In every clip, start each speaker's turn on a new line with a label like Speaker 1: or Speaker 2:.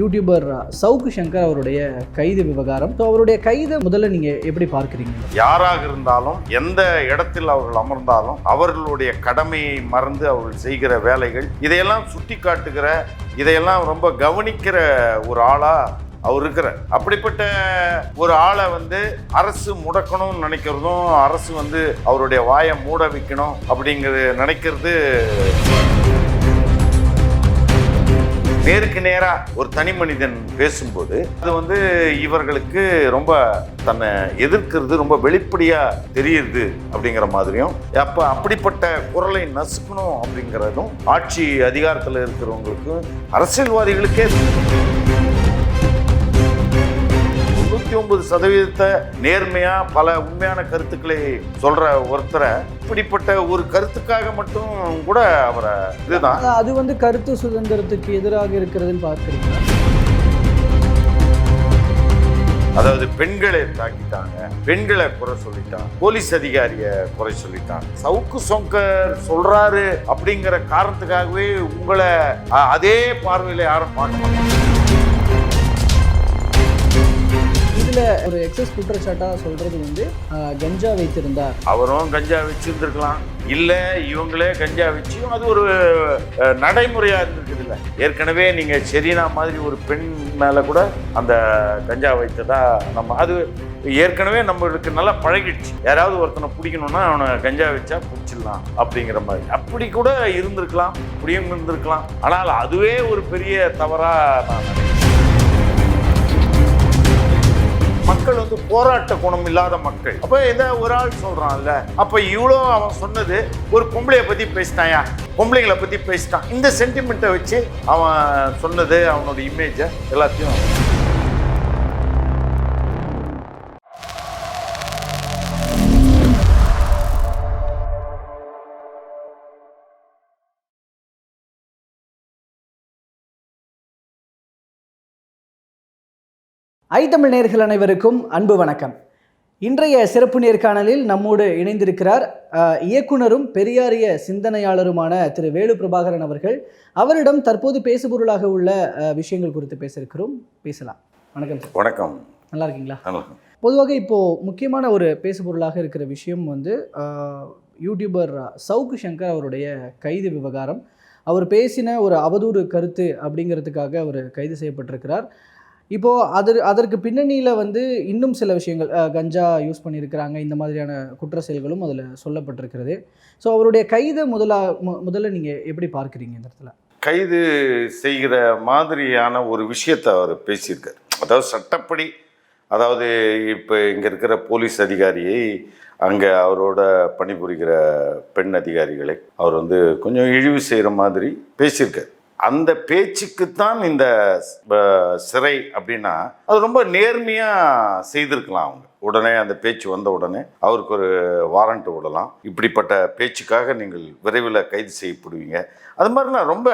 Speaker 1: YouTuber Savukku Shankar அவருடைய கைது விவகாரம். ஸோ அவருடைய கைதை முதல்ல நீங்க எப்படி பார்க்குறீங்க?
Speaker 2: யாராக இருந்தாலும் எந்த இடத்தில் அவர்கள் அமர்ந்தாலும் அவர்களுடைய கடமையை மறந்து அவர்கள் செய்கிற வேலைகள் இதையெல்லாம் சுட்டி காட்டுகிற இதையெல்லாம் ரொம்ப கவனிக்கிற ஒரு ஆளா அவர் இருக்கிறார். அப்படிப்பட்ட ஒரு ஆளை வந்து அரசு முடக்கணும்னு நினைக்கிறதும் அரசு வந்து அவருடைய வாயை மூட வைக்கணும் அப்படிங்கிறது நினைக்கிறது நேருக்கு நேராக ஒரு தனி மனிதன் பேசும்போது அது வந்து இவர்களுக்கு ரொம்ப தன்னை எதிர்க்கிறது ரொம்ப வெளிப்படையாக தெரியுது அப்படிங்கிற மாதிரியும் அப்போ அப்படிப்பட்ட குரலை நசுக்கணும் அப்படிங்கிறதும் ஆட்சி அதிகாரத்தில் இருக்கிறவங்களுக்கும் அரசியல்வாதிகளுக்கே தொண்ணூத்தி ஒன்பது சதவீதத்தை நேர்மையா பல உண்மையான கருத்துக்களை சொல்ற ஒருத்தரை இப்படிப்பட்ட ஒரு கருத்துக்காக மட்டும் கூட அவரை இதுதான்.
Speaker 1: அது- வந்து கருத்து சுதந்திரத்துக்கு எதிராக இருக்கிறதுன்னு பார்க்குறீங்களா?
Speaker 2: அதாவது பெண்களை தாக்கிட்டாங்க பெண்களை குறை சொல்லிட்டான் போலீஸ் அதிகாரிய குறை சொல்லிட்டான். சவுக்கு சொங்கர் சொல்றாரு அப்படிங்கிற காரணத்துக்காகவே உங்களை அதே பார்வையில யாரும் பார்க்க மாட்டாங்க.
Speaker 1: இதுல ஒரு எக்ஸஸ் குற்றச்சாட்டா சொல்றது வந்து கஞ்சா வைத்திருந்தார்
Speaker 2: அவரும் கஞ்சா வச்சுருந்துருக்கலாம். இல்ல இவங்களே கஞ்சா வச்சியும் அது ஒரு நடைமுறையாக நடைமுறையா இருந்திருக்குது இல்ல ஏற்கனவே நீங்க செரீனா மாதிரி ஒரு பெண் மேல கூட அந்த கஞ்சா வைத்ததா நம்ம அது ஏற்கனவே நம்மளுக்கு நல்லா பழகிடுச்சு. யாராவது ஒருத்தனை பிடிக்கணும்னா அவனை கஞ்சா வச்சா பிடிச்சிடலாம் அப்படிங்கிற மாதிரி. அப்படி கூட இருந்திருக்கலாம் இப்படியும் இருந்திருக்கலாம். ஆனால் அதுவே ஒரு பெரிய தவறா நான் நினைக்கிறேன். மக்கள் வந்து போராட்ட குணம் இல்லாத மக்கள். அப்ப இந்த ஒரு ஆள் சொல்றான்ல அப்ப இவ்வளோ அவன் சொன்னது ஒரு பொம்பளைய பத்தி பேசினாயா பொம்பளைங்களை பத்தி பேசிட்டான். இந்த சென்டிமெண்ட்டை வச்சு அவன் சொன்னது அவனோட இமேஜை எல்லாத்தையும்
Speaker 1: ஐ தமிழ் நேர்கள் அனைவருக்கும் அன்பு வணக்கம். இன்றைய சிறப்பு நேர்காணலில் நம்மோடு இணைந்திருக்கிறார் இயக்குனரும் பெரியாரிய சிந்தனையாளருமான திரு வேலு பிரபாகரன் அவர்கள். அவரிடம் தற்போது பேசுபொருளாக உள்ள விஷயங்கள் குறித்து பேச இருக்கிறோம் பேசலாம். வணக்கம் சார்.
Speaker 2: வணக்கம்.
Speaker 1: நல்லா இருக்கீங்களா. பொதுவாக இப்போது முக்கியமான ஒரு பேசுபொருளாக இருக்கிற விஷயம் வந்து யூடியூபர் சவுக்கு சங்கர் அவருடைய கைது விவகாரம். அவர் பேசின ஒரு அவதூறு கருத்து அப்படிங்கிறதுக்காக அவர் கைது செய்யப்பட்டிருக்கிறார். இப்போது அதர் அதற்கு பின்னணியில் வந்து இன்னும் சில விஷயங்கள் கஞ்சா யூஸ் பண்ணியிருக்கிறாங்க. இந்த மாதிரியான குற்ற செயல்களும் அதில் சொல்லப்பட்டிருக்கிறது. ஸோ அவருடைய கைதை முதலா மு- முதல்ல நீங்கள் எப்படி பார்க்குறீங்க இந்த இடத்துல?
Speaker 2: கைது செய்கிற மாதிரியான ஒரு விஷயத்தை அவர் பேசியிருக்கார். அதாவது சட்டப்படி அதாவது இப்போ இங்கே இருக்கிற போலீஸ் அதிகாரியை அங்கே அவரோட பணிபுரிகிற பெண் அதிகாரிகளை அவர் வந்து கொஞ்சம் இழிவு செய்கிற மாதிரி பேசியிருக்கார். அந்த பேச்சுக்குத்தான் இந்த சிறை அப்படின்னா அது ரொம்ப நேர்மையாக செய்திருக்கலாம் அவங்க. உடனே அந்த பேச்சு வந்த உடனே அவருக்கு ஒரு வாரண்ட் விடலாம். இப்படிப்பட்ட பேச்சுக்காக நீங்கள் விரைவில் கைது செய்யப்படுவீங்க. அது மாதிரிலாம் ரொம்ப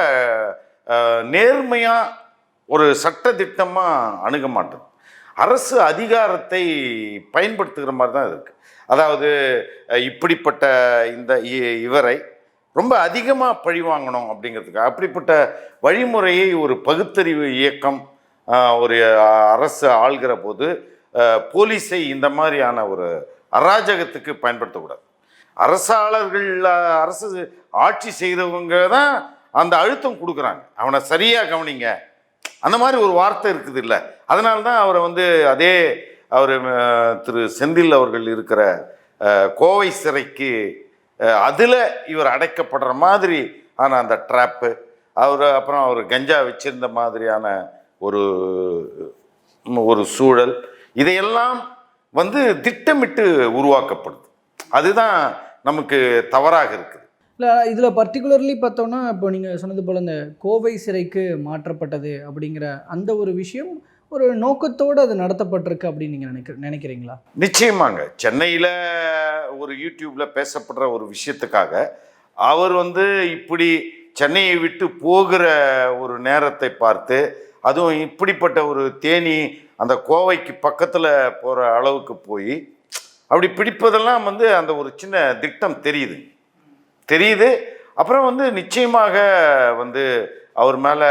Speaker 2: நேர்மையாக ஒரு சட்ட திட்டமாக அணுக மாட்டேன் அரசு அதிகாரத்தை பயன்படுத்துகிற மாதிரி தான் இருக்குது அதாவது இப்படிப்பட்ட இந்த இ- இவரை ரொம்ப அதிகமாக பழி வாங்கணும் அப்படிங்கிறதுக்கு. அப்படிப்பட்ட வழிமுறையை ஒரு பகுத்தறிவு இயக்கம் ஒரு அரசு ஆள்கிற போது போலீஸை இந்த மாதிரியான ஒரு அராஜகத்துக்கு பயன்படுத்தக்கூடாது. அரசாளர்கள் அரசு ஆட்சி செய்தவங்க தான் அந்த அழுத்தம் கொடுக்குறாங்க. அவனை சரியாக கவனிங்க. அந்த மாதிரி ஒரு வார்த்தை இருக்குது இல்லை. அதனால தான் அவரை வந்து அதே அவர் திரு செந்தில் அவர்கள் இருக்கிற கோவை சிறைக்கு அதில் இவர் அடைக்கப்படுற மாதிரி ஆன அந்த ட்ராப்பு அவர் அப்புறம் அவர் கஞ்சா வச்சிருந்த மாதிரியான ஒரு ஒரு சூழல் இதையெல்லாம் வந்து திட்டமிட்டு உருவாக்கப்படுது. அதுதான் நமக்கு தவறாக இருக்குது.
Speaker 1: இல்லை இதில் பர்டிகுலர்லி பார்த்தோன்னா இப்போ நீங்கள் சொன்னது போல் இந்த கோவை சிறைக்கு மாற்றப்பட்டது அப்படிங்கிற அந்த ஒரு விஷயம் ஒரு நோக்கத்தோடு அது நடத்தப்பட்டிருக்கு அப்படின்னு நீங்கள் நினைக்க நினைக்கிறீங்களா?
Speaker 2: நிச்சயமாங்க. சென்னையில் ஒரு யூடியூப்பில் பேசப்படுற ஒரு விஷயத்துக்காக அவர் வந்து இப்படி சென்னையை விட்டு போகிற ஒரு நேரத்தை பார்த்து அதுவும் இப்படிப்பட்ட ஒரு தேனி அந்த கோவைக்கு பக்கத்தில் போகிற அளவுக்கு போய் அப்படி பிடிப்பதெல்லாம் வந்து அந்த ஒரு சின்ன திட்டம் தெரியுது. தெரியுது. அப்புறம் வந்து நிச்சயமாக வந்து அவர் மேலே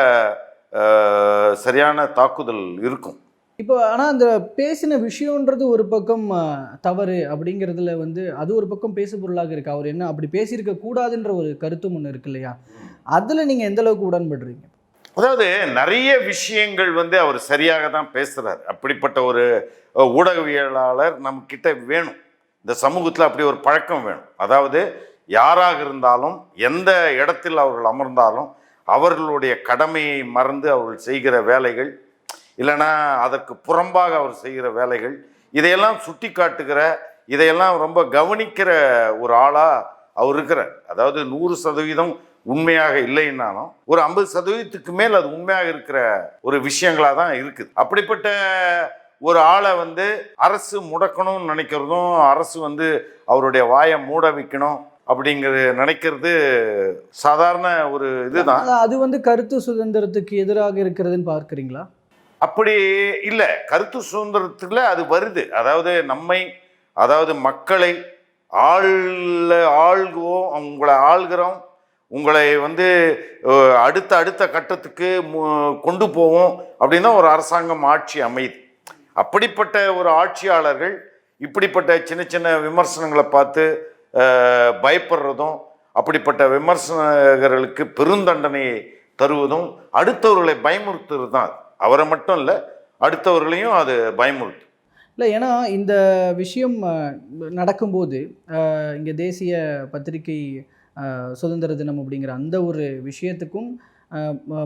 Speaker 2: சரியான தாக்குதல் இருக்கும்.
Speaker 1: இப்போ ஆனால் அந்த பேசின விஷயம்ன்றது ஒரு பக்கம் தவறு அப்படிங்கிறதுல வந்து அது ஒரு பக்கம் பேசு பொருளாக இருக்கு. அவர் என்ன அப்படி பேசியிருக்க கூடாதுன்ற ஒரு கருத்தும் ஒன்று இருக்கு இல்லையா? அதில் நீங்கள் எந்த அளவுக்கு உடன்படுறீங்க?
Speaker 2: அதாவது நிறைய விஷயங்கள் வந்து அவர் சரியாக தான் பேசுகிறார் அப்படிப்பட்ட ஒரு ஊடகவியலாளர் நம்ம கிட்ட வேணும். இந்த சமூகத்தில் அப்படி ஒரு பழக்கம் வேணும். அதாவது யாராக இருந்தாலும் எந்த இடத்தில் அவர்கள் அமர்ந்தாலும் அவர்களுடைய கடமையை மறந்து அவர்கள் செய்கிற வேலைகள் இல்லைன்னா அதற்கு புறம்பாக அவர் செய்கிற வேலைகள் இதையெல்லாம் சுட்டி காட்டுகிற இதையெல்லாம் ரொம்ப கவனிக்கிற ஒரு ஆளாக அவர் இருக்கிறார். அதாவது நூறு சதவீதம் உண்மையாக இல்லைன்னாலும் ஒரு ஐம்பது சதவீதத்துக்கு மேல் அது உண்மையாக இருக்கிற ஒரு விஷயங்களாக தான் இருக்குது. அப்படிப்பட்ட ஒரு ஆளை வந்து அரசு முடக்கணும்னு நினைக்கிறதும் அரசு வந்து அவருடைய வாயை மூட வைக்கணும் அப்படிங்கிறது நினைக்கிறது சாதாரண ஒரு இதுதான்.
Speaker 1: அது- வந்து கருத்து சுதந்திரத்துக்கு எதிராக இருக்கிறதுன்னு பார்க்குறீங்களா?
Speaker 2: அப்படி இல்லை. கருத்து சுதந்திரத்துல அது வருது. அதாவது நம்மை அதாவது மக்களை ஆள ஆள்குவோம் உங்களை ஆள்கிறோம் உங்களை வந்து அடுத்த அடுத்த கட்டத்துக்கு கொண்டு போவோம் அப்படின்னு ஒரு அரசாங்கம் ஆட்சி அமையுது. அப்படிப்பட்ட ஒரு ஆட்சியாளர்கள் இப்படிப்பட்ட சின்ன சின்ன விமர்சனங்களை பார்த்து பயப்படுறதும் அப்படிப்பட்ட விமர்சகர்களுக்கு பெருந்தண்டனையை தருவதும் அடுத்தவர்களை பயமுறுத்துறது தான் அவரை மட்டும் இல்லை அடுத்தவர்களையும் அது பயமுறுத்து
Speaker 1: இல்லை ஏன்னா இந்த விஷயம் நடக்கும்போது இங்கே தேசிய பத்திரிகை சுதந்திர தினம் அப்படிங்கிற அந்த ஒரு விஷயத்துக்கும்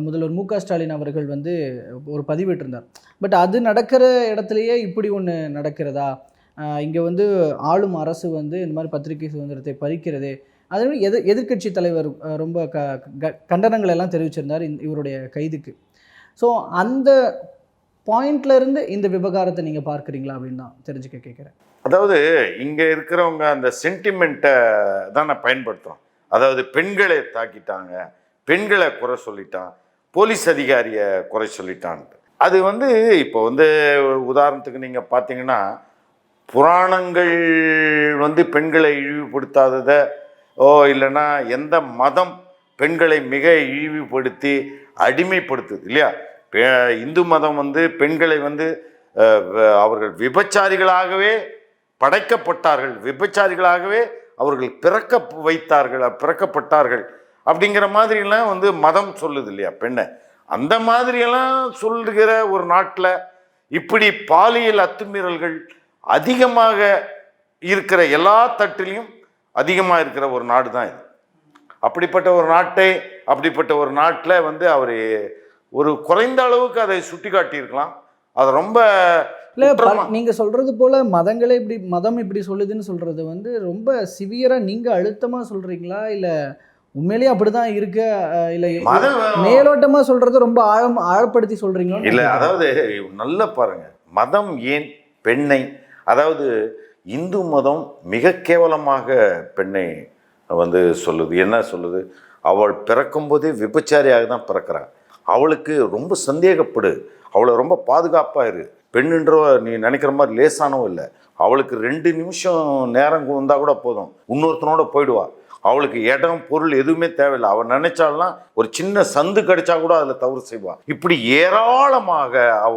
Speaker 1: முதல்வர் மு க ஸ்டாலின் அவர்கள் வந்து ஒரு பதிவிட்டிருந்தார். பட் அது நடக்கிற இடத்துலையே இப்படி ஒன்று நடக்கிறதா? இங்கே வந்து ஆளும் அரசு வந்து இந்த மாதிரி பத்திரிகை சுதந்திரத்தை பறிக்கிறது. அதே மாதிரி எதிர் எதிர்க்கட்சி தலைவர் ரொம்ப க க- கண்டனங்கள் எல்லாம் தெரிவிச்சிருந்தார் இவருடைய கைதுக்கு. ஸோ அந்த பாயிண்ட்லேருந்து இந்த விவகாரத்தை நீங்கள் பார்க்குறீங்களா அப்படின்னு தான் தெரிஞ்சுக்க கேட்குறேன்
Speaker 2: அதாவது இங்கே இருக்கிறவங்க அந்த சென்டிமெண்ட்டை தான் நான் பயன்படுத்துகிறோம் அதாவது பெண்களை தாக்கிட்டாங்க பெண்களை குறை சொல்லிட்டான் போலீஸ் அதிகாரியை குறை சொல்லிட்டான்ட்டு. அது வந்து இப்போ வந்து உதாரணத்துக்கு நீங்கள் பார்த்தீங்கன்னா புராணங்கள் வந்து பெண்களை இழிவுபடுத்தாததை ஓ இல்லைன்னா எந்த மதம் பெண்களை மிக இழிவுபடுத்தி அடிமைப்படுத்துது இல்லையா? இந்து மதம் வந்து பெண்களை வந்து அவர்கள் விபச்சாரிகளாகவே படைக்கப்பட்டார்கள் விபச்சாரிகளாகவே அவர்கள் பிறக்க வைத்தார்கள் பிறக்கப்பட்டார்கள் அப்படிங்கிற மாதிரிலாம் வந்து மதம் சொல்லுது இல்லையா பெண்ணை? அந்த மாதிரியெல்லாம் சொல்லுகிற ஒரு நாட்டில் இப்படி பாலியல் அத்துமீறல்கள் அதிகமாக இருக்கிற எல்லா தட்டிலையும் அதிகமாக இருக்கிற ஒரு நாடு தான் இது. அப்படிப்பட்ட ஒரு நாட்டை அப்படிப்பட்ட ஒரு நாட்டில் வந்து அவர் ஒரு குறைந்த அளவுக்கு அதை சுட்டி காட்டியிருக்கலாம். அது ரொம்ப
Speaker 1: இல்லை நீங்கள் சொல்கிறது போல் மதங்களே இப்படி மதம் இப்படி சொல்லுதுன்னு சொல்கிறது வந்து ரொம்ப சிவியராக நீங்கள் அழுத்தமாக சொல்கிறீங்களா இல்லை உண்மையிலேயே அப்படி தான் இருக்கு இல்லை மேலோட்டமாக சொல்கிறது ரொம்ப ஆழம் ஆழப்படுத்தி சொல்கிறீங்களா
Speaker 2: இல்லை அதாவது நல்லா பாருங்க. மதம் ஏன் பெண்ணை அதாவது இந்து மதம் மிக கேவலமாக பெண்ணை வந்து சொல்லுது. என்ன சொல்லுது? அவள் பிறக்கும்போதே விபச்சாரியாக தான் பிறக்கிறாள் அவளுக்கு ரொம்ப சந்தேகப்படு. அவளை ரொம்ப பாதுகாப்பாக இரு. பெண்ணுன்ற நீ நினைக்கிற மாதிரி லேசானவும் இல்லை. அவளுக்கு ரெண்டு நிமிஷம் நேரம் வந்தால் கூட போதும். இன்னொருத்தனோட போயிடுவா. அவளுக்கு இடம் பொருள் எதுவுமே தேவையில்லை. அவள் நினைச்சாலாம் ஒரு சின்ன சந்து கிடைச்சா கூட அதில் தவறு செய்வாள் இப்படி ஏராளமாக அவ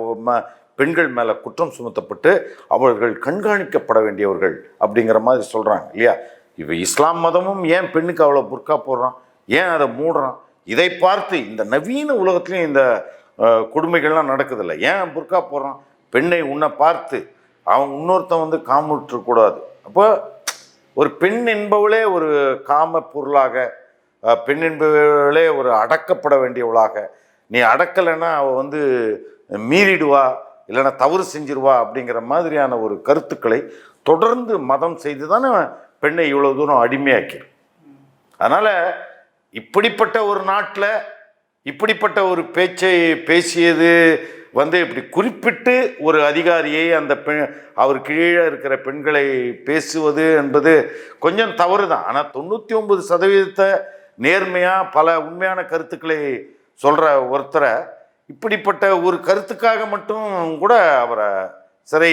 Speaker 2: பெண்கள் மேலே குற்றம் சுமத்தப்பட்டு அவர்கள் கண்காணிக்கப்பட வேண்டியவர்கள் அப்படிங்கிற மாதிரி சொல்கிறாங்க இல்லையா? இப்போ இஸ்லாம் மதமும் ஏன் பெண்ணுக்கு அவ்வளோ புர்கா போடுறான்? ஏன் அதை மூடுறான்? இதை பார்த்து இந்த நவீன உலகத்துலேயும் இந்த கொடுமைகள்லாம் நடக்குதில்ல. ஏன் புர்கா போடுறான்? பெண்ணை உன்னை பார்த்து அவன் இன்னொருத்தன் வந்து காமுற்றக்கூடாது அப்போ ஒரு பெண் என்பவளே ஒரு காம பொருளாக பெண் என்பவளே ஒரு அடக்கப்பட வேண்டியவளாக நீ அடக்கலைன்னா அவள் வந்து மீறிடுவா இல்லைன்னா தவறு செஞ்சிருவா அப்படிங்கிற மாதிரியான ஒரு கருத்துக்களை தொடர்ந்து மதம் செய்து தானே பெண்ணை இவ்வளோ தூரம் அடிமையாக்கி அதனால் இப்படிப்பட்ட ஒரு நாட்டில் இப்படிப்பட்ட ஒரு பேச்சை பேசியது வந்து இப்படி குறிப்பிட்டு ஒரு அதிகாரியை அந்த பெண் அவர் கீழே இருக்கிற பெண்களை பேசுவது என்பது கொஞ்சம் தவறு தான் ஆனால் தொண்ணூற்றி ஒன்பது சதவீதத்தை நேர்மையாக பல உண்மையான கருத்துக்களை சொல்கிற ஒருத்தரை இப்படிப்பட்ட ஒரு கருத்துக்காக மட்டும் கூட அவரை சிறை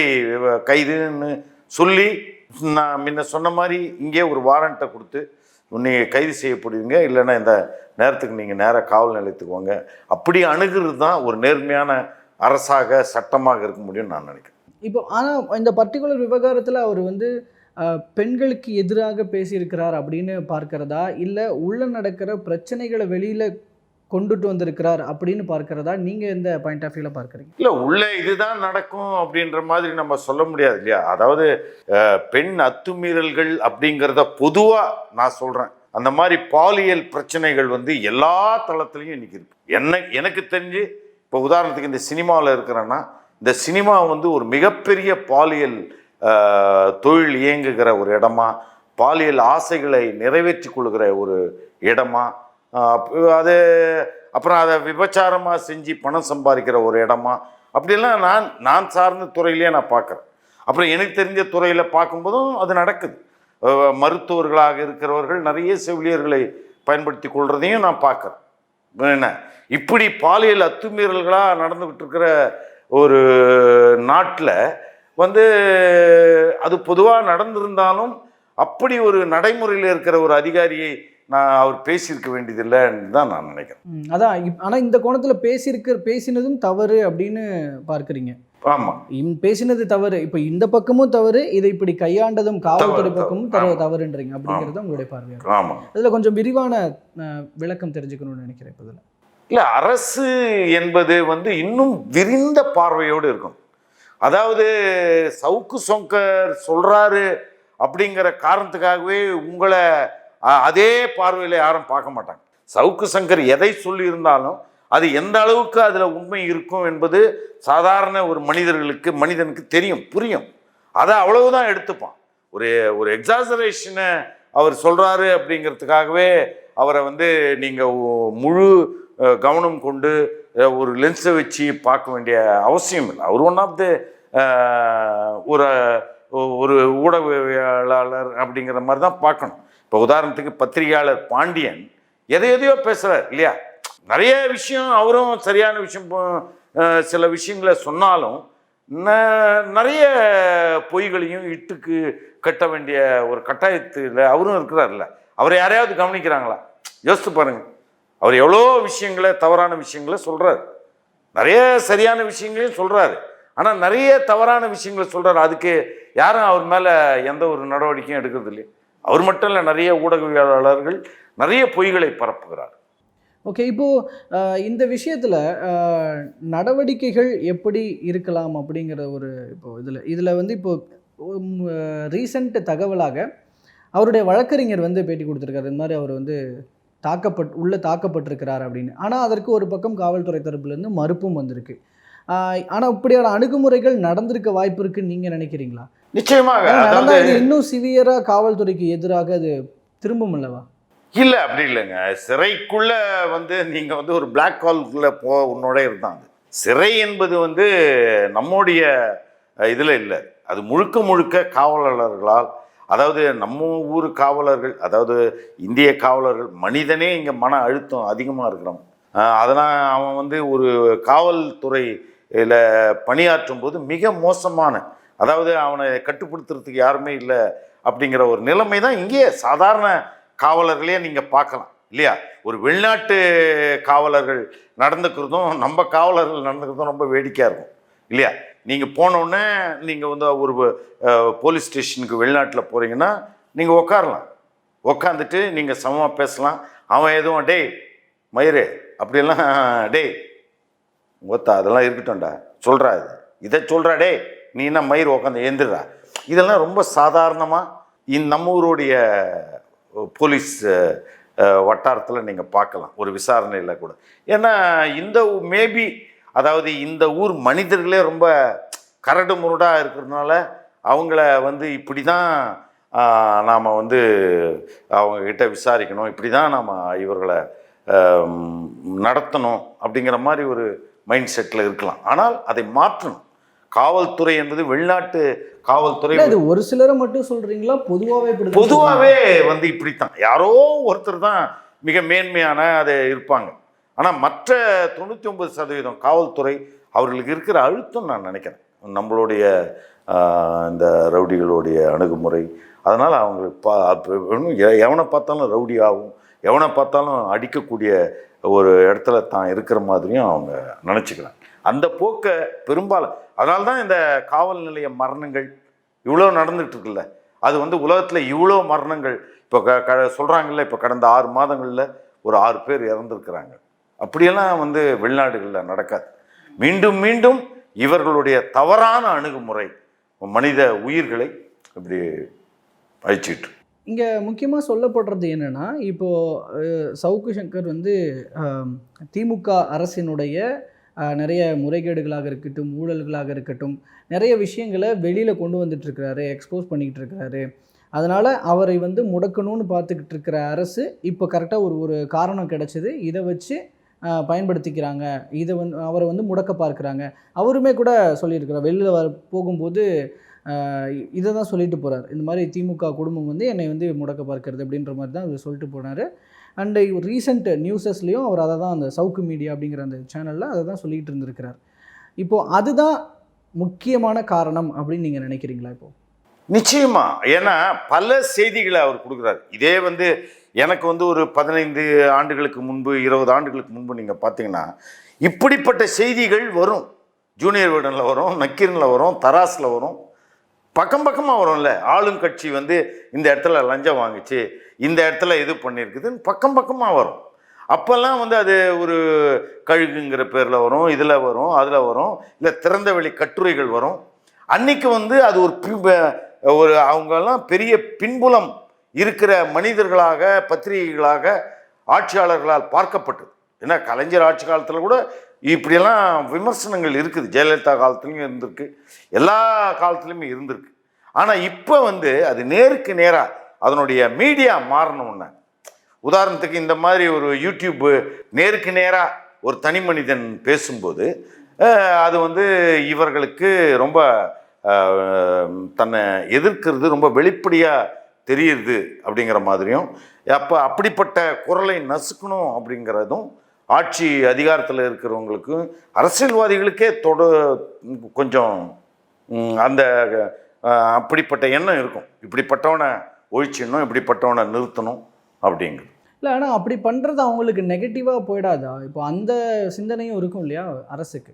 Speaker 2: கைதுன்னு சொல்லி நான் முன்ன சொன்ன மாதிரி இங்கே ஒரு வாரண்ட்டை கொடுத்து நீங்கள் கைது செய்யப்படுவீங்க இல்லைன்னா இந்த நேரத்துக்கு நீங்கள் நேராக காவல் நிலையத்துக்கு வாங்க. அப்படி அணுகிறது தான் ஒரு நேர்மையான அரசாக சட்டமாக இருக்க முடியும்னு நான் நினைக்கிறேன்.
Speaker 1: இப்போ ஆனால் இந்த பர்டிகுலர் விவகாரத்தில் அவர் வந்து பெண்களுக்கு எதிராக பேசியிருக்கிறார் அப்படின்னு பார்க்கிறதா? இல்லை உள்ளே நடக்கிற பிரச்சனைகளை வெளியில் கொண்டுட்டு வந்திருக்கிறார் அப்படின்னு பார்க்கிறதா நீங்கள் எந்த பாயிண்ட் ஆஃப் வியூவில் பார்க்குறீங்க?
Speaker 2: இல்லை உள்ளே இதுதான் நடக்கும் அப்படின்ற மாதிரி நம்ம சொல்ல முடியாது இல்லையா? அதாவது பெண் அத்துமீறல்கள் அப்படிங்கிறத பொதுவாக நான் சொல்கிறேன் அந்த மாதிரி பாலியல் பிரச்சனைகள் வந்து எல்லா தளத்துலையும் இன்னைக்கு இருக்கு. என்ன எனக்கு தெரிஞ்சு இப்போ உதாரணத்துக்கு இந்த சினிமாவில் இருக்கிறேன்னா இந்த சினிமா வந்து ஒரு மிகப்பெரிய பாலியல் தொழில் இயங்குகிற ஒரு இடமா பாலியல் ஆசைகளை நிறைவேற்றி கொள்கிற ஒரு இடமா அது அப்புறம் அதை விபச்சாரமாக செஞ்சு பணம் சம்பாதிக்கிற ஒரு இடமா? அப்படிலாம் நான் நான் சார்ந்த துறையிலேயே நான் பார்க்குறேன். அப்புறம் எனக்கு தெரிஞ்ச துறையில் பார்க்கும்போதும் அது நடக்குது. மருத்துவர்களாக இருக்கிறவர்கள் நிறைய செவிலியர்களை பயன்படுத்தி கொள்றதையும் நான் பார்க்குறேன். என்ன? இப்படி பாலியல் அத்துமீறல்களாக நடந்துக்கிட்டு இருக்கிற ஒரு நாட்டில் வந்து அது பொதுவாக நடந்திருந்தாலும் அப்படி ஒரு நடைமுறையில் இருக்கிற ஒரு அதிகாரியை நான் அவர் பேசியிருக்க வேண்டியதில்லைன்னு தான் நான் நினைக்கிறேன்.
Speaker 1: அதான் இப்- ஆனா இந்த கோணத்தில் பேசியிருக்க பேசினதும் தவறு அப்படின்னு பார்க்குறீங்க.
Speaker 2: ஆமாம்
Speaker 1: பேசினது தவறு. இப்போ இந்த பக்கமும் தவறு இதை இப்படி கையாண்டதும் காவல்துறை பக்கமும்
Speaker 2: தவறு.
Speaker 1: தவறுன்றீங்க. அப்படிங்கிறது உங்களுடைய பார்வையாக
Speaker 2: ஆமாம்
Speaker 1: அதில் கொஞ்சம் விரிவான விளக்கம் தெரிஞ்சுக்கணும்னு நினைக்கிறேன் இப்போ இதில்.
Speaker 2: இல்லை அரசு என்பது வந்து இன்னும் விரிந்த பார்வையோடு இருக்கும். அதாவது சவுக்கு சொங்கர் சொல்றாரு அப்படிங்கிற காரணத்துக்காகவே உங்களை அதே பார்வையில் யாரும் பார்க்க மாட்டாங்க. சவுக்கு சங்கர் எதை சொல்லியிருந்தாலும் அது எந்த அளவுக்கு அதில் உண்மை இருக்கும் என்பது சாதாரண ஒரு மனிதர்களுக்கு மனிதனுக்கு தெரியும் புரியும். அதை அவ்வளவுதான் எடுத்துப்பான். ஒரு ஒரு எக்ஸாசரேஷனை அவர் சொல்கிறாரு அப்படிங்கிறதுக்காகவே அவரை வந்து நீங்கள் முழு கவனம் கொண்டு ஒரு லென்ஸை வச்சு பார்க்க வேண்டிய அவசியம் இல்லை. அவர் ஒன் ஆஃப் த ஒரு ஒரு ஊடகவியலாளர் அப்படிங்கிற மாதிரி தான் பார்க்கணும். இப்போ உதாரணத்துக்கு பத்திரிகையாளர் பாண்டியன் எதை எதையோ பேசுகிறார் இல்லையா? நிறைய விஷயம் அவரும் சரியான விஷயம் சில விஷயங்களை சொன்னாலும் நிறைய பொய்களையும் இட்டுக்கு கட்ட வேண்டிய ஒரு கட்டாயத்தில் அவரும் இருக்கிறார்ல. அவர் யாரையாவது கவனிக்கிறாங்களா? யோசித்து பாருங்கள் அவர் எவ்வளோ விஷயங்களை தவறான விஷயங்களை சொல்கிறார் நிறைய சரியான விஷயங்களையும் சொல்கிறாரு ஆனால் நிறைய தவறான விஷயங்களை சொல்கிறார் அதுக்கு யாரும் அவர் மேலே எந்த ஒரு நடவடிக்கையும் எடுக்கிறது இல்லையா. அவர் மட்டும் இல்லை நிறைய ஊடகவியலாளர்கள் நிறைய பொய்களை பரப்புகிறார்.
Speaker 1: ஓகே இப்போ இந்த விஷயத்தில் நடவடிக்கைகள் எப்படி இருக்கலாம் அப்படிங்கிற ஒரு இப்போ இதில் இதில் வந்து இப்போ ரீசண்ட் தகவலாக அவருடைய வழக்கறிஞர் வந்து பேட்டி கொடுத்துருக்காரு. இந்த மாதிரி அவர் வந்து தாக்கப்பட் உள்ளே தாக்கப்பட்டிருக்கிறார் அப்படின்னு. ஆனால் அதற்கு ஒரு பக்கம் காவல்துறை தரப்புலேருந்து மறுப்பும் வந்திருக்கு. ஆனால் இப்படியான அணுகுமுறைகள் நடந்திருக்க வாய்ப்பு இருக்குன்னு நீங்கள் நினைக்கிறீங்களா?
Speaker 2: நிச்சயமாக. அதாவது
Speaker 1: இன்னும் சிவியராக காவல்துறைக்கு எதிராக அது திரும்பும் அல்லவா?
Speaker 2: இல்லை அப்படி இல்லைங்க. சிறைக்குள்ள வந்து நீங்கள் வந்து ஒரு பிளாக் ஹால்குள்ள போ உன்னோட இருந்தாங்க சிறை என்பது வந்து நம்முடைய இதில் இல்லை. அது முழுக்க முழுக்க காவலர்களால் அதாவது நம்ம ஊர் காவலர்கள் அதாவது இந்திய காவலர்கள் மனிதனே இங்கே மன அழுத்தம் அதிகமாக இருக்கிறவன். அதனால் அவன் வந்து ஒரு காவல்துறையில் பணியாற்றும் போது மிக மோசமான அதாவது அவனை கட்டுப்படுத்துறதுக்கு யாருமே இல்லை அப்படிங்கிற ஒரு நிலைமை தான் இங்கேயே சாதாரண காவலர்களே நீங்கள் பார்க்கலாம் இல்லையா? ஒரு வெளிநாட்டு காவலர்கள் நடந்துக்கிறதும் நம்ம காவலர்கள் நடந்துக்கிறதும் ரொம்ப வேடிக்கையாக இருக்கும் இல்லையா? நீங்கள் போனோடனே நீங்கள் வந்து ஒரு போலீஸ் ஸ்டேஷனுக்கு வெளிநாட்டில் போகிறீங்கன்னா நீங்கள் உட்காரலாம் உட்காந்துட்டு நீங்கள் சமமாக பேசலாம். அவன் எதுவும் டேய் மயிறு அப்படியெல்லாம் டேய் ஒத்தா அதெல்லாம் இருக்கட்டும்டா சொல்கிறா இது. இதை சொல்கிறா டேய் நீ என்ன மயிர் உக்காந்து ஏந்திரா இதெல்லாம் ரொம்ப சாதாரணமாக இந்த நம்ம ஊருடைய போலீஸ் வட்டாரத்தில் நீங்கள் பார்க்கலாம். ஒரு விசாரணையில் கூட. ஏன்னா இந்த மேபி அதாவது இந்த ஊர் மனிதர்களே ரொம்ப கரடு முரடாக இருக்கிறதுனால அவங்கள வந்து இப்படி தான் நாம் வந்து அவங்கக்கிட்ட விசாரிக்கணும். இப்படி தான் நாம் இவர்களை நடத்தணும் அப்படிங்கிற மாதிரி ஒரு மைண்ட் செட்டில் இருக்கலாம். ஆனால் அதை மாற்றணும். காவல்துறை என்பது வெளிநாட்டு காவல்துறை
Speaker 1: இது ஒரு சிலரை மட்டும் சொல்றீங்களா? பொதுவாகவே இப்படி
Speaker 2: பொதுவாகவே வந்து இப்படித்தான். யாரோ ஒருத்தர் தான் மிக மேன்மையான அது இருப்பாங்க. ஆனால் மற்ற தொண்ணூற்றி ஒன்பது சதவீதம் காவல்துறை அவர்களுக்கு இருக்கிற அழுத்தம் நான் நினைக்கிறேன். நம்மளுடைய இந்த ரவுடிகளுடைய அணுகுமுறை. அதனால் அவங்களுக்கு பா எவனை பார்த்தாலும் ரவுடி ஆகும். எவனை பார்த்தாலும் அடிக்கக்கூடிய ஒரு இடத்துல தான் இருக்கிற மாதிரியும் அவங்க நினச்சிக்கிறாங்க. அந்த போக்கை பெரும்பாலும் அதனால தான் இந்த காவல் நிலைய மரணங்கள் இவ்வளோ நடந்துகிட்டு இருக்குல்ல. அது வந்து உலகத்தில் இவ்வளோ மரணங்கள் இப்போ க க சொல்கிறாங்கல்ல இப்போ கடந்த ஆறு மாதங்களில் ஒரு ஆறு பேர் இறந்துருக்கிறாங்க. அப்படியெல்லாம் வந்து வெளிநாடுகளில் நடக்காது. மீண்டும் மீண்டும் இவர்களுடைய தவறான அணுகுமுறை மனித உயிர்களை இப்படி அழிச்சிட்டு
Speaker 1: இங்கே முக்கியமாக சொல்லப்படுறது என்னென்னா இப்போது சவுக்கு சங்கர் வந்து திமுக அரசினுடைய நிறைய முறைகேடுகளாக இருக்கட்டும் ஊழல்களாக இருக்கட்டும் நிறைய விஷயங்களை வெளியில் கொண்டு வந்துட்டுருக்கிறாரு எக்ஸ்போஸ் பண்ணிக்கிட்டு இருக்கிறாரு அதனால் அவரை வந்து முடக்கணும்னு பார்த்துக்கிட்டு இருக்கிற அரசு இப்போ கரெக்டாக ஒரு ஒரு காரணம் கிடச்சிது. இதை வச்சு பயன்படுத்திக்கிறாங்க. இதை வந்து அவரை வந்து முடக்க பார்க்குறாங்க. அவருமே கூட சொல்லியிருக்கிறார். வெளியில் வர போகும்போது இதை தான் சொல்லிட்டு போகிறார் இந்த மாதிரி திமுக குடும்பம் வந்து என்னை வந்து முடக்க பார்க்கறது அப்படின்ற மாதிரி தான் அவர் சொல்லிட்டு போனார். அண்டு ரீசெண்ட் நியூஸஸ்லேயும் அவர் அதை தான் அந்த சவுக்கு மீடியா அப்படிங்கிற அந்த சேனலில் அதை தான் சொல்லிகிட்டு இருந்திருக்கிறார். இப்போது அதுதான் முக்கியமான காரணம் அப்படின்னு நீங்கள் நினைக்கிறீங்களா இப்போ?
Speaker 2: நிச்சயமா. ஏன்னா பல செய்திகளை அவர் கொடுக்குறாரு. இதே வந்து எனக்கு வந்து ஒரு பதினைந்து ஆண்டுகளுக்கு முன்பு இருபது ஆண்டுகளுக்கு முன்பு நீங்கள் பார்த்தீங்கன்னா இப்படிப்பட்ட செய்திகள் வரும். ஜூனியர் வீடனில் வரும் நக்கீரனில் வரும் தராஸில் வரும். பக்கம் பக்கமாக வரும்ல. ஆளும் கட்சி வந்து இந்த இடத்துல லஞ்சம் வாங்குச்சு இந்த இடத்துல இது பண்ணியிருக்குதுன்னு பக்கம் பக்கமாக வரும். அப்போல்லாம் வந்து அது ஒரு கழுகுங்கிற பேரில் வரும் இதில் வரும் அதில் வரும் இல்லை திறந்த வெளி கட்டுரைகள் வரும். அன்னைக்கு வந்து அது ஒரு ஒரு அவங்கெல்லாம் பெரிய பின்புலம் இருக்கிற மனிதர்களாக பத்திரிகைகளாக ஆட்சியாளர்களால் பார்க்கப்பட்டது. ஏன்னா கலைஞர் ஆட்சி காலத்தில் கூட இப்படியெல்லாம் விமர்சனங்கள் இருக்குது. ஜெயலலிதா காலத்துலேயும் இருந்திருக்கு. எல்லா காலத்துலேயுமே இருந்திருக்கு. ஆனால் இப்போ வந்து அது நேருக்கு நேராக அதனுடைய மீடியா மாறணும்னா உதாரணத்துக்கு இந்த மாதிரி ஒரு யூடியூப்பு நேருக்கு நேராக ஒரு தனி மனிதன் பேசும்போது அது வந்து இவர்களுக்கு ரொம்ப தன்னை எதிர்க்கிறது ரொம்ப வெளிப்படையாக தெரியுது அப்படிங்கிற மாதிரியும் அப்போ அப்படிப்பட்ட குரலை நசுக்கணும் அப்படிங்கிறதும் ஆட்சி அதிகாரத்தில் இருக்கிறவங்களுக்கும் அரசியல்வாதிகளுக்கே தொட கொஞ்சம் அந்த அப்படிப்பட்ட எண்ணம் இருக்கும். இப்படிப்பட்டவனை ஒழிச்சிடணும் இப்படிப்பட்டவனை நிறுத்தணும் அப்படிங்கிறது.
Speaker 1: இல்லை ஆனால் அப்படி பண்ணுறது அவங்களுக்கு நெகட்டிவாக போயிடாதா? இப்போ அந்த சிந்தனையும் இருக்கும் இல்லையா அரசுக்கு?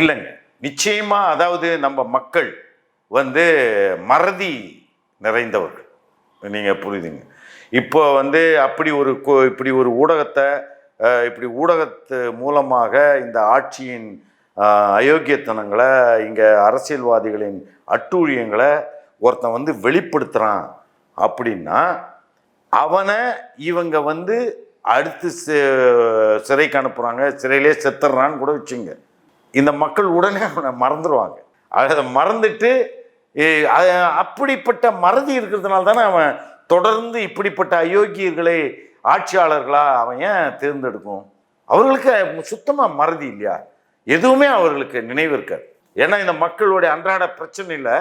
Speaker 2: இல்லைங்க. நிச்சயமா அதாவது நம்ம மக்கள் வந்து மறதி நிறைந்தவர்கள். நீங்கள் புரியுதுங்க. இப்போ வந்து அப்படி ஒரு இப்படி ஒரு ஊடகத்தை இப்படி ஊடகத்து மூலமாக இந்த ஆட்சியின் அயோக்கியத்தனங்களை இங்கே அரசியல்வாதிகளின் அட்டூழியங்களை ஒருத்தன் வந்து வெளிப்படுத்துகிறான் அப்படின்னா அவனை இவங்க வந்து அடுத்து சிறைக்கு அனுப்புகிறாங்க சிறையிலே செத்துறான்னு கூட வச்சுங்க. இந்த மக்கள் உடனே அவனை மறந்துடுவாங்க அதை மறந்துட்டு அப்படிப்பட்ட மறதி இருக்கிறதுனால தானே அவன் தொடர்ந்து இப்படிப்பட்ட அயோக்கியர்களை ஆட்சியாளர்களாக அவன் ஏன் தேர்ந்தெடுக்கும்? அவர்களுக்கு சுத்தமாக மறதி இல்லையா? எதுவுமே அவர்களுக்கு நினைவு இருக்காது. ஏன்னா இந்த மக்களுடைய அன்றாட பிரச்சனையில்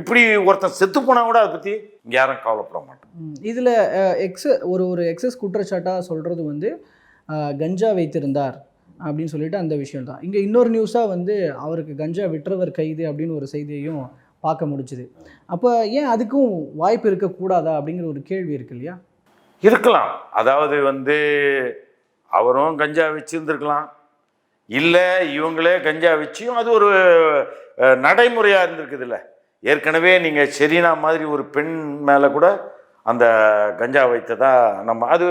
Speaker 2: இப்படி ஒருத்தன் செத்து போனால் கூட அதை பற்றி யாரும் கவலைப்பட மாட்டாங்க
Speaker 1: இதில் எக்ஸ ஒரு ஒரு எக்ஸஸ் குற்றச்சாட்டாக சொல்கிறது வந்து கஞ்சா வைத்திருந்தார் அப்படின்னு சொல்லிட்டு அந்த விஷயம் தான். இங்கே இன்னொரு நியூஸாக வந்து அவருக்கு கஞ்சா விற்றவர் கைது அப்படின்னு ஒரு செய்தியையும் பார்க்க முடிச்சுது அப்போ ஏன் அதுக்கும் வாய்ப்பு இருக்கக்கூடாதா அப்படிங்கிற ஒரு கேள்வி இருக்கு இல்லையா?
Speaker 2: இருக்கலாம். அதாவது வந்து அவரும் கஞ்சா வச்சிருந்துருக்கலாம். இல்லை இவங்களே கஞ்சா வச்சியும் அது ஒரு நடைமுறையாக இருந்திருக்குது இருந்திருக்குதுல்ல. ஏற்கனவே நீங்கள் செரீனா மாதிரி ஒரு பெண் மேலே கூட அந்த கஞ்சா வைத்ததா நம்ம அது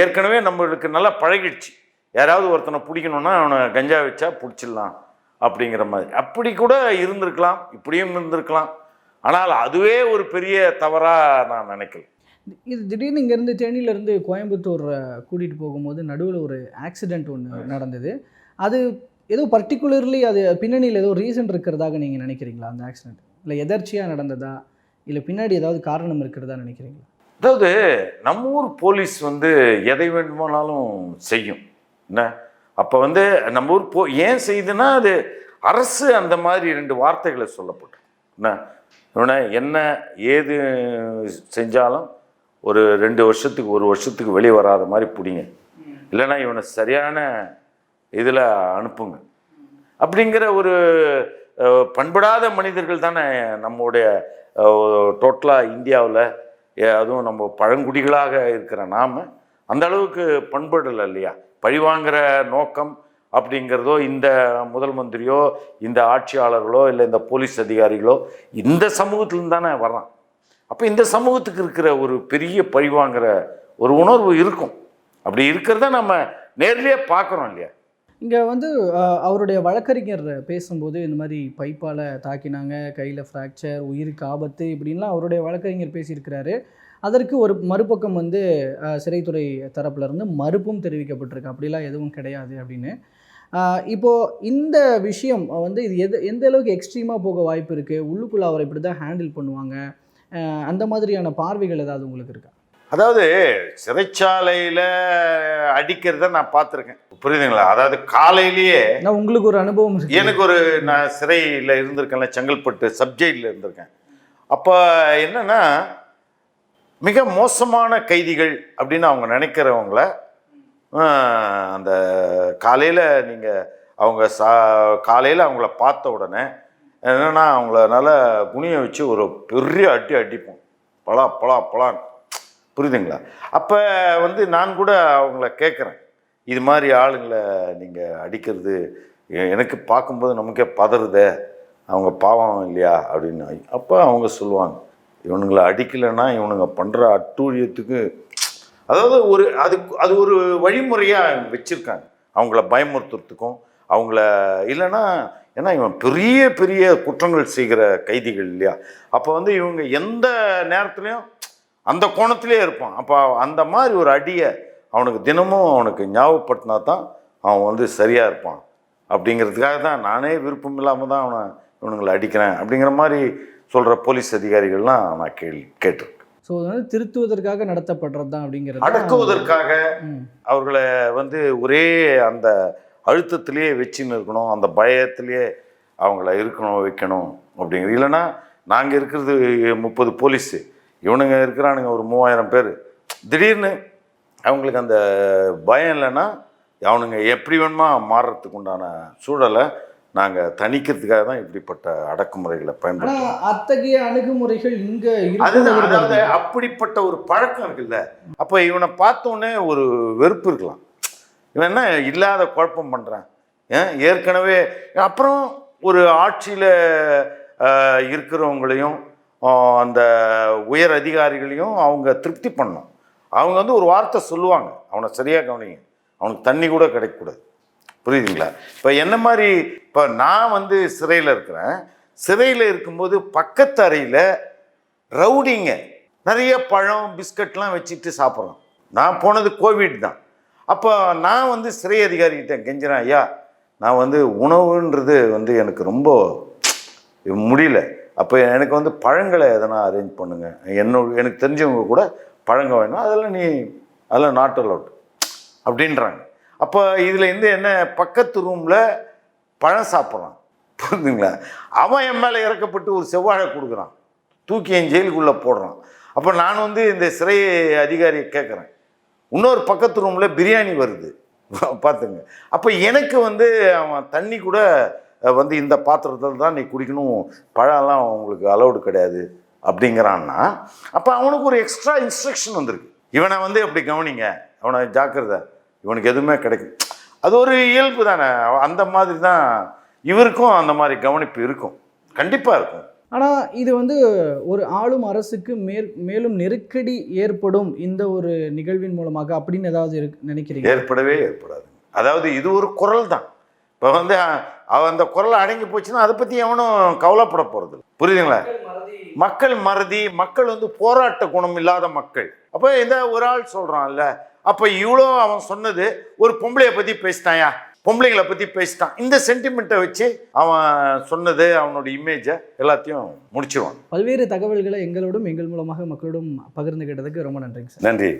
Speaker 2: ஏற்கனவே நம்மளுக்கு நல்லா பழகிடுச்சு. யாராவது ஒருத்தனை பிடிக்கணும்னா அவனை கஞ்சா வச்சா பிடிச்சிடலாம் அப்படிங்கிற மாதிரி. அப்படி கூட இருந்திருக்கலாம் இப்படியும் இருந்திருக்கலாம். ஆனால் அதுவே ஒரு பெரிய தவறாக நான் நினைக்கல
Speaker 1: இது திடீர்னு இங்கேருந்து தேனியிலேருந்து கோயம்புத்தூர் கூட்டிகிட்டு போகும்போது நடுவில் ஒரு ஆக்சிடெண்ட் ஒன்று நடந்தது. அது ஏதோ பர்டிகுலர்லி அது பின்னணியில் ஏதோ ரீசன் இருக்கிறதாக நீங்கள் நினைக்கிறீங்களா அந்த ஆக்சிடெண்ட் இல்லை எதர்ச்சியாக நடந்ததா? இல்லை பின்னாடி ஏதாவது காரணம் இருக்கிறதா நினைக்கிறீங்களா?
Speaker 2: அதாவது நம்ம ஊர் போலீஸ் வந்து எதை வேண்டுமானாலும் செய்யும். என்ன? அப்போ வந்து நம்ம ஊர் போ ஏன் செய்யுதுன்னா அது அரசு அந்த மாதிரி ரெண்டு வார்த்தைகளை சொல்லப்பட்டு என்ன என்ன ஏது செஞ்சாலும் ஒரு ரெண்டு வருஷத்துக்கு ஒரு வருஷத்துக்கு வெளியே வராத மாதிரி பிடிங்க. இல்லைன்னா இவனை சரியான இதில் அனுப்புங்க. அப்படிங்கிற ஒரு பண்படாத மனிதர்கள் தானே நம்முடைய டோட்டலாக இந்தியாவில் அதுவும் நம்ம பழங்குடிகளாக இருக்கிற நாம் அந்த அளவுக்கு பண்படலை இல்லையா? பழிவாங்கிற நோக்கம் அப்படிங்கிறதோ இந்த முதல் மந்திரியோ இந்த ஆட்சியாளர்களோ இல்லை இந்த போலீஸ் அதிகாரிகளோ இந்த சமூகத்துலேருந்து தானே வர்றான். அப்போ இந்த சமூகத்துக்கு இருக்கிற ஒரு பெரிய பழிவாங்கிற ஒரு உணர்வு இருக்கும். அப்படி இருக்கிறத நம்ம நேர்லேயே பார்க்குறோம் இல்லையா?
Speaker 1: இங்கே வந்து அவருடைய வழக்கறிஞர் பேசும்போது இந்த மாதிரி பைப்பால் தாக்கினாங்க கையில் ஃப்ராக்சர் உயிருக்கு ஆபத்து இப்படின்லாம் அவருடைய வழக்கறிஞர் பேசியிருக்கிறாரு. அதற்கு ஒரு மறுபக்கம் வந்து சிறைத்துறை தரப்புல இருந்து மறுப்பும் தெரிவிக்கப்பட்டிருக்கு. அப்படிலாம் எதுவும் கிடையாது அப்படின்னு. இப்போது இந்த விஷயம் வந்து இது எது எந்த அளவுக்கு எக்ஸ்ட்ரீமாக போக வாய்ப்பு இருக்குது உள்ளுக்குள்ளே அவரை இப்படி தான் ஹேண்டில் பண்ணுவாங்க. அந்த மாதிரியான பார்வைகள் ஏதாவது உங்களுக்கு இருக்கா?
Speaker 2: அதாவது சிறைச்சாலையில் அடிக்கிறத நான் பார்த்துருக்கேன். புரியுதுங்களா? அதாவது காலையிலேயே
Speaker 1: நான் உங்களுக்கு ஒரு அனுபவம்
Speaker 2: எனக்கு ஒரு நான் சிறையில் இருந்திருக்கேன்ல செங்கல்பட்டு சப்ஜெக்டில் இருந்திருக்கேன். அப்போ என்னன்னா மிக மோசமான கைதிகள் அப்படின்னு அவங்க நினைக்கிறவங்கள அந்த காலையில் நீங்கள் அவங்க சா காலையில் அவங்கள பார்த்த உடனே என்னென்னா அவங்கள நல்லா வச்சு ஒரு பெரிய அட்டி அடிப்போம். பலா பலா பலான் புரியுதுங்களா? அப்போ வந்து நான் கூட அவங்கள கேட்குறேன் இது மாதிரி ஆளுங்களை நீங்கள் அடிக்கிறது எனக்கு பார்க்கும்போது நமக்கே பதறுதே. அவங்க பாவம் இல்லையா? அப்படின்னு. அப்போ அவங்க சொல்லுவாங்க இவனுங்களை அடிக்கலைன்னா இவனுங்க பண்ணுற அட்டூழியத்துக்கு அதாவது ஒரு அது அது ஒரு வழிமுறையாக வச்சுருக்காங்க. அவங்கள பயமுறுத்துறதுக்கும் அவங்கள இல்லைன்னா ஏன்னா இவன் பெரிய பெரிய குற்றங்கள் செய்கிற கைதிகள் இல்லையா? அப்போ வந்து இவங்க எந்த நேரத்துலையும் அந்த கோணத்திலே இருப்பான். அப்போ அந்த மாதிரி ஒரு அடியை அவனுக்கு தினமும் அவனுக்கு ஞாபகப்படுத்தினா தான் அவன் வந்து சரியாக இருப்பான். அப்படிங்கிறதுக்காக தான் நானே விருப்பம் இல்லாமல் தான் அவனை இவனுங்களை அடிக்கிறேன் அப்படிங்கிற மாதிரி சொல்கிற போலீஸ் அதிகாரிகள்லாம் நான் கேள்வி கேட்டிருக்கேன்.
Speaker 1: ஸோ அது வந்து திருத்துவதற்காக நடத்தப்படுறது தான் அப்படிங்கிறது
Speaker 2: அடக்குவதற்காக. அவர்களை வந்து ஒரே அந்த அழுத்தத்திலேயே வச்சுன்னு இருக்கணும் அந்த பயத்திலேயே அவங்கள இருக்கணும் வைக்கணும் அப்படிங்கிறது இல்லைன்னா நாங்கள் இருக்கிறது முப்பது போலீஸு. இவனுங்க இருக்கிறானுங்க ஒரு மூவாயிரம் பேர். திடீர்னு அவங்களுக்கு அந்த பயம் இல்லைன்னா அவனுங்க எப்படி வேணுமா மாறுறதுக்கு உண்டான சூழலை நாங்கள் தணிக்கிறதுக்காக தான் இப்படிப்பட்ட அடக்குமுறைகளை
Speaker 1: ஆனா
Speaker 2: பயன்படுத்துறோம்
Speaker 1: அத்தகைய அணுகுமுறைகள் இங்க
Speaker 2: அதுதான் அதாவது அப்படிப்பட்ட ஒரு பழக்கம் இருக்குல்ல? அப்போ இவனை பார்த்தோன்னே ஒரு வெறுப்பு இருக்கலாம். இவன் என்ன இல்லாத குழப்பம் பண்ணுறான் ஏன்? ஏற்கனவே அப்புறம் ஒரு ஆட்சியில் இருக்கிறவங்களையும் அந்த உயர் அதிகாரிகளையும் அவங்க திருப்தி பண்ணும். அவங்க வந்து ஒரு வார்த்தை சொல்லுவாங்க. அவனை சரியாக கவனிங்க. அவனுக்கு தண்ணி கூட கிடைக்கக்கூடாது. புரியுதுங்களா? இப்போ என்ன மாதிரி இப்போ நான் வந்து சிறையில் இருக்கிறேன். சிறையில் இருக்கும்போது பக்கத்து அறையில் ரவுடிங்க. நிறைய பழம் பிஸ்கட்லாம் வச்சுட்டு சாப்பிட்றோம். நான் போனது கோவிட் தான். அப்போ நான் வந்து சிறை அதிகாரிகிட்ட கெஞ்சிறேன் ஐயா நான் வந்து உணவுன்றது வந்து எனக்கு ரொம்ப முடியல. அப்போ எனக்கு வந்து பழங்களை எதனா அரேஞ்ச் பண்ணுங்க. என்னோட எனக்கு தெரிஞ்சவங்க கூட பழங்க வேணும். அதெல்லாம் நீ அதெல்லாம் நாட் அலவுட் அப்படின்றாங்க. அப்போ இதில் இருந்து என்ன பக்கத்து ரூமில் பழம் சாப்பிட்றான். புரிஞ்சுங்களா அவன் என் மேலே இறக்கப்பட்டு ஒரு செவ்வாழை கொடுக்குறான். தூக்கி என் ஜெயிலுக்குள்ளே போடுறான். அப்போ நான் வந்து இந்த சிறை அதிகாரியை கேட்குறேன். இன்னொரு பக்கத்து ரூமில் பிரியாணி வருது. பார்த்துங்க அப்போ எனக்கு வந்து அவன் தண்ணி கூட வந்து இந்த பாத்திரத்தில் தான் நீ குடிக்கணும் பழம்லாம் அவங்களுக்கு அலௌடு கிடையாது அப்படிங்கிறான்னா அப்போ அவனுக்கு ஒரு எக்ஸ்ட்ரா இன்ஸ்ட்ரக்ஷன் வந்திருக்கு. இவனை வந்து அப்படி கவனிங்க? அவனை ஜாக்கிரதை. இவனுக்கு எதுவுமே கிடைக்கும் அது ஒரு இயல்பு தானே. அந்த மாதிரி தான் இவருக்கும் அந்த மாதிரி கவனிப்பு இருக்கும். கண்டிப்பாக இருக்கும்.
Speaker 1: ஆனா இது வந்து ஒரு ஆளும் அரசுக்கு மேற் மேலும் நெருக்கடி ஏற்படும் இந்த ஒரு நிகழ்வின் மூலமாக அப்படின்னு ஏதாவது இருக்கு நினைக்கிறீங்க?
Speaker 2: ஏற்படவே ஏற்படாது. அதாவது இது ஒரு குரல் தான் இப்போ வந்து அந்த குரல் அடங்கி போச்சுன்னா அதை பற்றி எவனும் கவலைப்பட போகிறது புரியுதுங்களா? மக்கள் மறதி. மக்கள் வந்து போராட்ட குணம் இல்லாத மக்கள். அப்போ இந்த ஒரு ஆள் சொல்கிறான்ல அப்போ இவ்வளோ அவன் சொன்னது ஒரு பொம்பளையை பற்றி பேசிட்டாயா? பொம்பளைங்களை பற்றி பேசிட்டான். இந்த சென்டிமெண்ட்டை வச்சு அவன் சொன்னது அவனோட இமேஜை எல்லாத்தையும் முடிச்சிருவான்.
Speaker 1: பல்வேறு தகவல்களை எங்களோடும் எங்கள் மூலமாக மக்களோடும் பகிர்ந்துகிட்டதுக்கு ரொம்ப நன்றிங்க சார்.
Speaker 2: நன்றி.